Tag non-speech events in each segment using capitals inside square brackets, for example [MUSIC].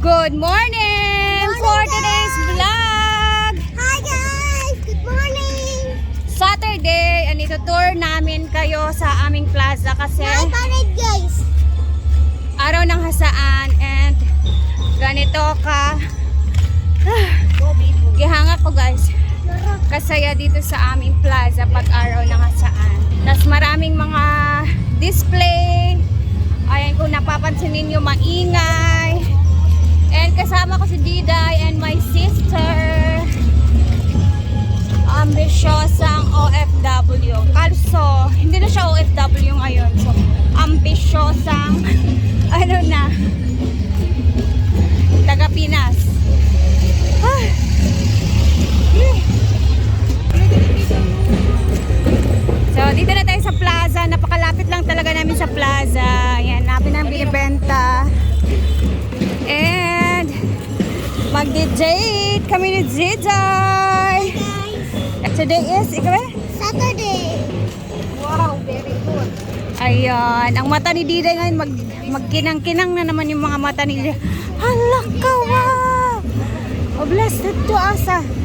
Good morning for today's vlog. Hi guys! Good morning! Saturday, andito tour namin kayo sa aming plaza kasi Hi parade guys! araw ng hasaan and ganito ka [SIGHS] gihanga ko guys kasaya dito sa aming plaza pag araw ng hasaan tas maraming mga display kasama ko si Diday and my sister ambisyosang OFW kalso hindi na siya OFW ngayon so ambisyosang [LAUGHS] ano na taga Pinas. So, dito na tayo sa plaza. Napakalapit lang talaga namin sa plaza. Ayan, namin ang binibenta. Mag-date kami ni. Guys! Today is, ikaw eh? Saturday! Wow, very good. Ayan, ang mata ni Diday ngayon, mag, magkinang-kinang na naman yung mga mata ni Diday. Hala ka, wow! Oh, blessed to asa. Oh,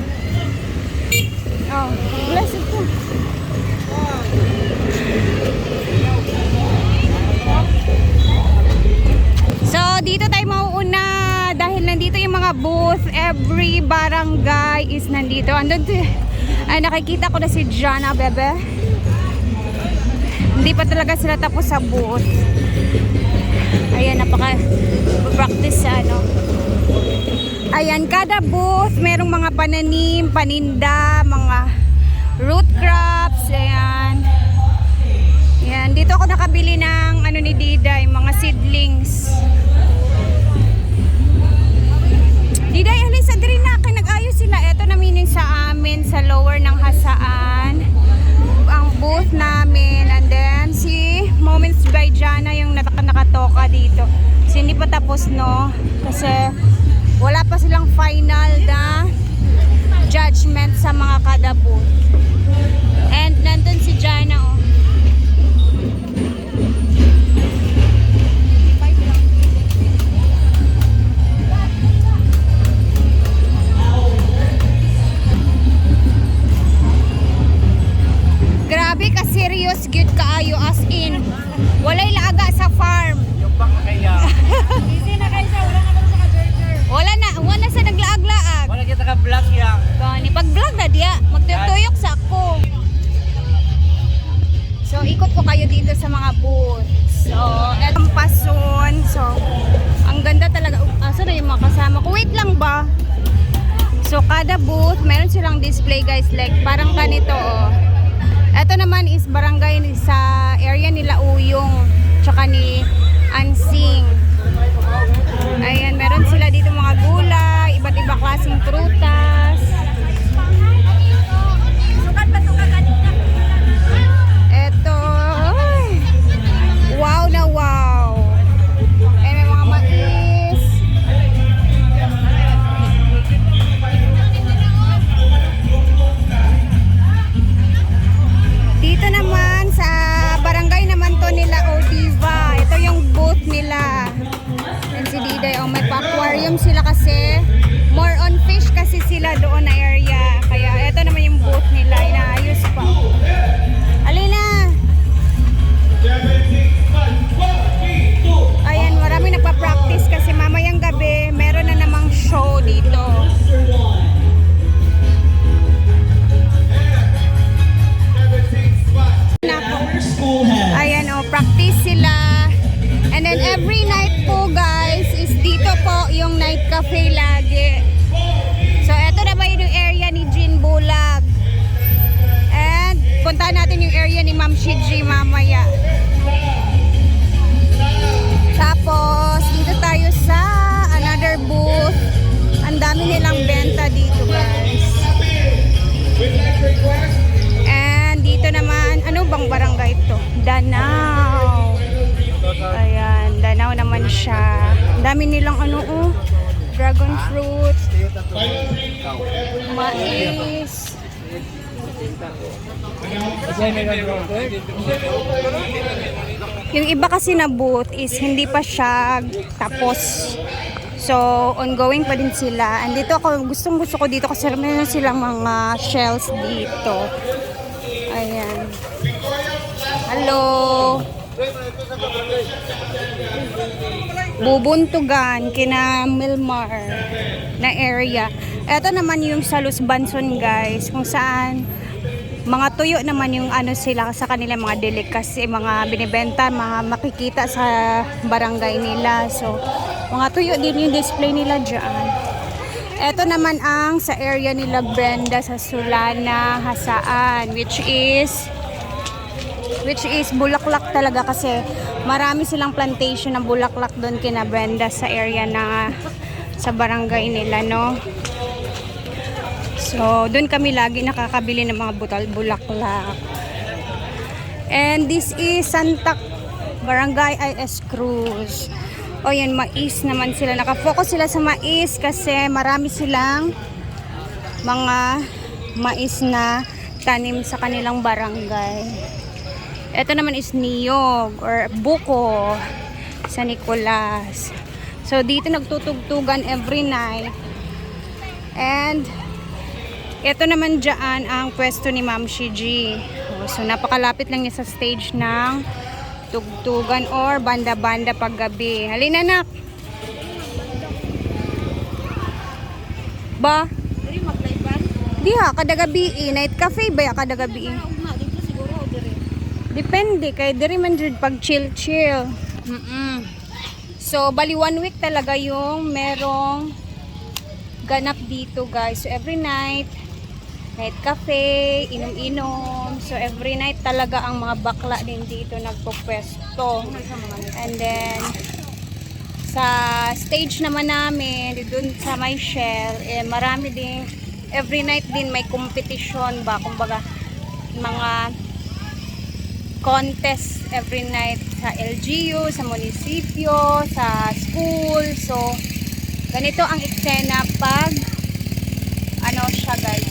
booth. Every barangay is nandito. Andun, ay, nakikita ko na si Jana, bebe. Hindi pa talaga sila tapos sa booth. Ayan, napaka practice sa ano. Ayan, kada booth, merong mga pananim, paninda, mga root crops, ayan. Ayan, dito ako nakabili ng ano ni Diday, mga seedlings. Diday, alis sa diri na, kay nag-ayos sila. Ito na sa amin, sa lower ng Hasaan. Ang booth namin. And then, si Moments by Jana yung naka- nakatoka dito. Kasi hindi pa tapos, no? Kasi wala pa silang final na judgment sa mga kada booth. And nandun si Jana, oh. Grabe ka serious gyud kaayo as in. Walay laaga sa farm. [LAUGHS] Easy na kayo siya, wala na kayo sa ka-burger. Wala na, wala sa naglaag-laag. Wala kita ka-vlog yan. Gani pag vlog na diya, magtutuyok sa ako. So ikot ko kayo dito sa mga booth. So, etong pason. So, ang ganda talaga. Uh, Asa na yung mga kasama ko? Wait lang ba? So, kada booth, meron silang display guys. Like, parang ganito oh. Ito naman is barangay sa area nila Uyong. Tsaka ni Ansing. Ayan, meron sila dito mga gulay, iba't iba klaseng prutas. Dami nilang ano oh, dragon fruit, mais. Yung iba kasi na booth is hindi pa siya tapos. So, ongoing pa din sila. Andito ako, gustong gusto ko dito kasi meron silang mga shells dito. Ayan. Hello. Bubuntugan, kina Milmar na area. Ito naman yung sa Luz Banson guys, kung saan mga tuyo naman yung ano sila sa kanila mga delicacy, mga binibenta, mga makikita sa barangay nila. So, mga tuyo din yung display nila dyan. Ito naman ang sa area nila Brenda sa Sulana, Hasaan, which is which is bulaklak talaga kasi marami silang plantation ng bulaklak doon kina Brenda sa area na sa barangay nila, no? So, doon kami lagi nakakabili ng mga butal bulaklak. And this is Santa Barangay IS Cruz. O yan, mais naman sila. Nakafocus sila sa mais kasi marami silang mga mais na tanim sa kanilang barangay. Ito naman is niyog or buko sa Nicolas. So, dito nagtutugtugan every night. And, ito naman dyan ang pwesto ni Ma'am Shiji. So, napakalapit lang niya sa stage ng tugtugan or banda-banda paggabi. Halina nak! Ba? Di ha, kada gabi eh. Night cafe ba ya kada gabi eh? Ugma dito siguro o diri. Depende kay diri man pag chill chill. Mm So bali one week talaga yung merong ganap dito guys. So every night night cafe, inom-inom. So every night talaga ang mga bakla din dito nagpupwesto. And then sa stage naman namin, doon sa may shell, eh, marami din, every night din may competition ba, kumbaga, mga contest every night sa LGU, sa munisipyo, sa school. So, ganito ang eksena pag ano siya guys.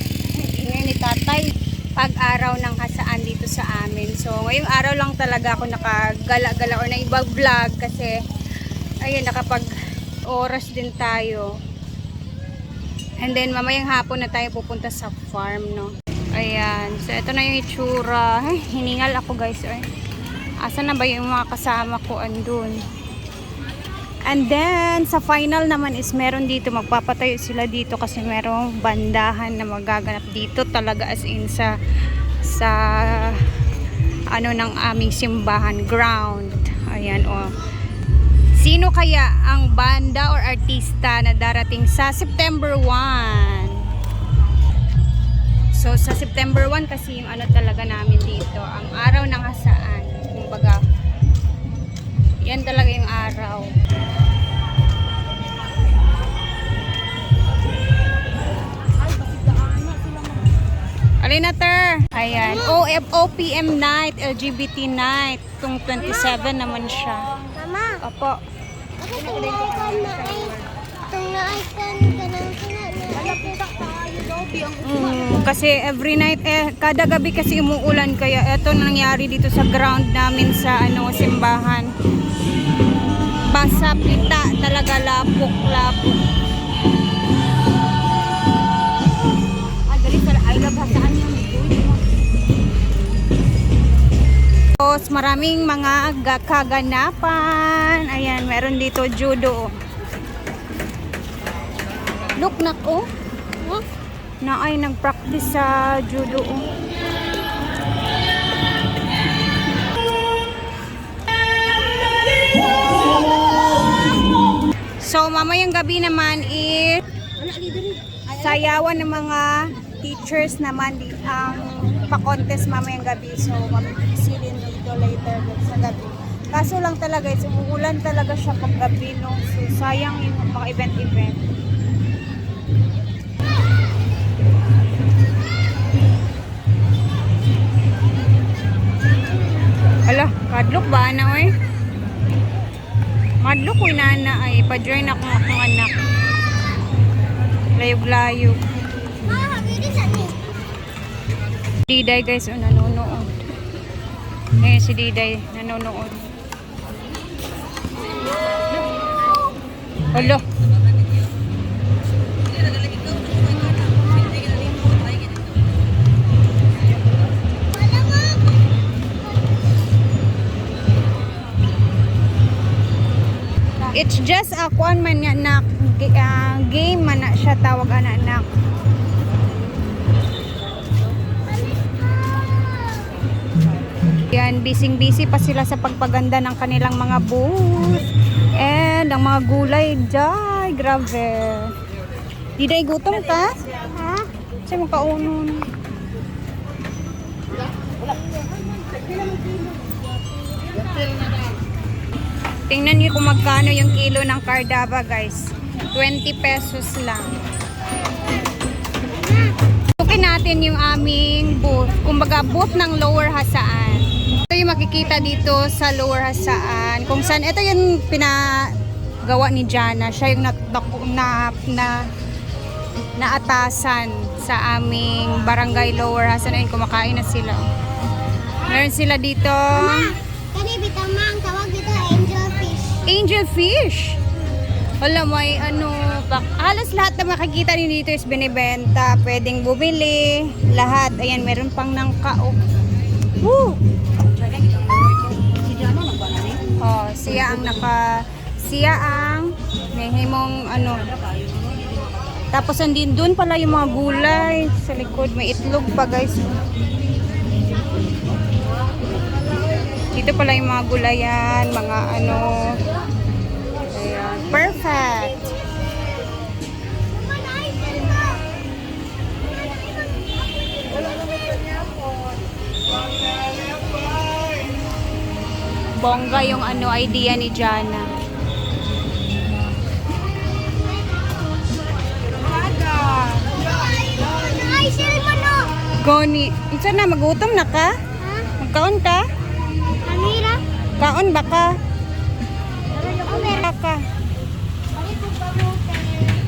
Ingay ni tatay pag araw ng hasaan dito sa amin. So, ngayong araw lang talaga ako nakagala-gala or na ibang vlog kasi ayun, nakapag oras din tayo. And then, mamayang hapon na tayo pupunta sa farm, no? Ayan. So, ito na yung itsura. Ay, hiningal ako, guys. Ay. Asan na ba yung mga kasama ko andun? And then, sa final naman is meron dito, magpapatayo sila dito kasi merong bandahan na magaganap dito talaga as in sa sa ano ng aming simbahan ground. Ayan, oh. Sino kaya ang banda or artista na darating sa September 1? So, sa September 1 kasi yung ano talaga namin dito, ang araw ng hasaan. Kumbaga, yan talaga yung araw. Alina, ter? Ayan. OF, OPM night, LGBT night. Tung 27 naman siya. Mama, Opo. ako itong na-icon na ay, itong na-icon ka ng sila na. Mm, kasi every night, eh, kada gabi kasi umuulan. Kaya eto nangyari dito sa ground namin sa ano simbahan. Basa, pita, talaga lapok, lapok. Ah, I love hasaan yung Tapos maraming mga ga- kaganapan. Ayan, meron dito judo. Look, nak, oh. Huh? Na ay nag-practice sa judo. So, mamayang gabi naman is sayawan ng mga teachers naman di ang pa-contest mamayang gabi. So, mamipisilin dito later sa gabi. Kaso lang talaga, is umuulan talaga siya pag gabi, no? So, sayang yung mga event-event. Ala, kadlok ba na, oy? Madlok ko na na ay pa-join ako ng akong anak. Layog-layog. Diday guys, oh, nanonood. Ngayon si Diday nanonood. Alo, It's just a kuan man nga na ah, game man na siya tawag ana anak. Yan, busy-busy pa sila sa pagpaganda ng kanilang mga booth. And ang mga gulay, jay, grabe. Di day gutom ka? Ha? Siya makaunon. Tingnan niyo kung magkano yung kilo ng cardava guys. 20 pesos lang. Tukin natin yung aming booth. Kumbaga booth ng Lower Hasaan. Ito yung makikita dito sa Lower Hasaan. Kung saan, ito yung pinagawa ni Jana. Siya yung na, na, na, naatasan sa aming barangay Lower Hassan. Ayun, kumakain na sila. Meron sila dito. Kani bitama ang dito angelfish. Wala, may ano, bak halos lahat na makikita niyo dito is binibenta. Pwedeng bumili. Lahat. Ayan, meron pang nangka. Oh. Woo! Oh, siya ang naka siya ang may himong ano tapos andin doon pala yung mga gulay sa likod may itlog pa guys dito pala yung mga gulayan mga ano perfect bongga yung ano idea ni Jana. Goni, isa na magutom na ka? Ha? Magkaon ka? Amira? Kaon ba ka? Amira. ka.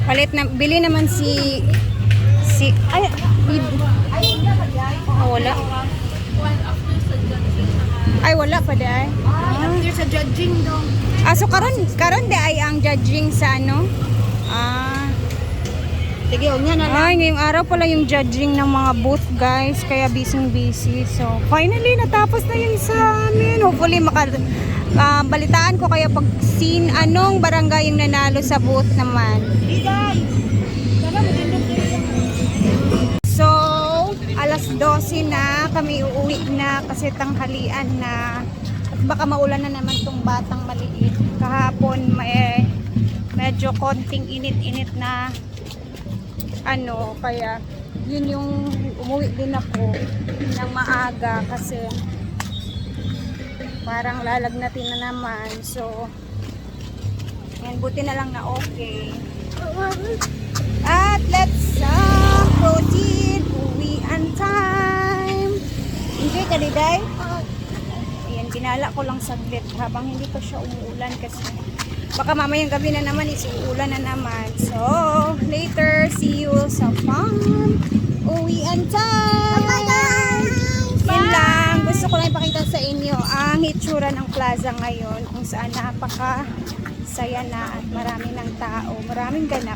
Palit na, bili naman si, si, ay, oh, wala. Ay, wala pa dahil. After sa judging daw. Ah, so karon, karon de ay ang judging sa ano? Ah, Sige, huwag na. ay, ngayong araw pala yung judging ng mga booth, guys. Kaya busy-busy. So, finally, natapos na yung sa amin. Hopefully, maka, ah, balitaan ko kaya pag sin anong barangay yung nanalo sa booth naman. Kayo. So, alas 12 na, kami uuwi na kasi tanghalian na. At baka maulan na naman tong batang maliit. Kahapon, may, medyo konting init-init na ano, kaya yun yung umuwi din ako ng maaga kasi parang lalagnatin na naman. So, yan, buti na lang na okay. At let's uh, proceed. Uwian time. Enjoy ka, Diday? Ayan, binala ko lang saglit habang hindi pa siya umuulan kasi baka mamayang gabi na naman is uulan na naman. So, later, see you sa farm. Uwian time! Yun lang. Gusto ko lang ipakita sa inyo ang hitsura ng plaza ngayon kung saan napaka saya na at marami ng tao. Maraming ganap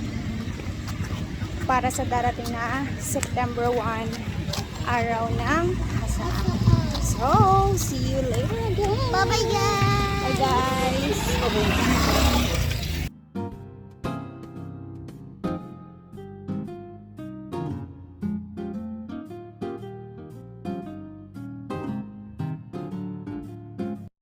para sa darating na September 1 araw ng hasaan. So, see you later again. Bye-bye guys. Bye guys.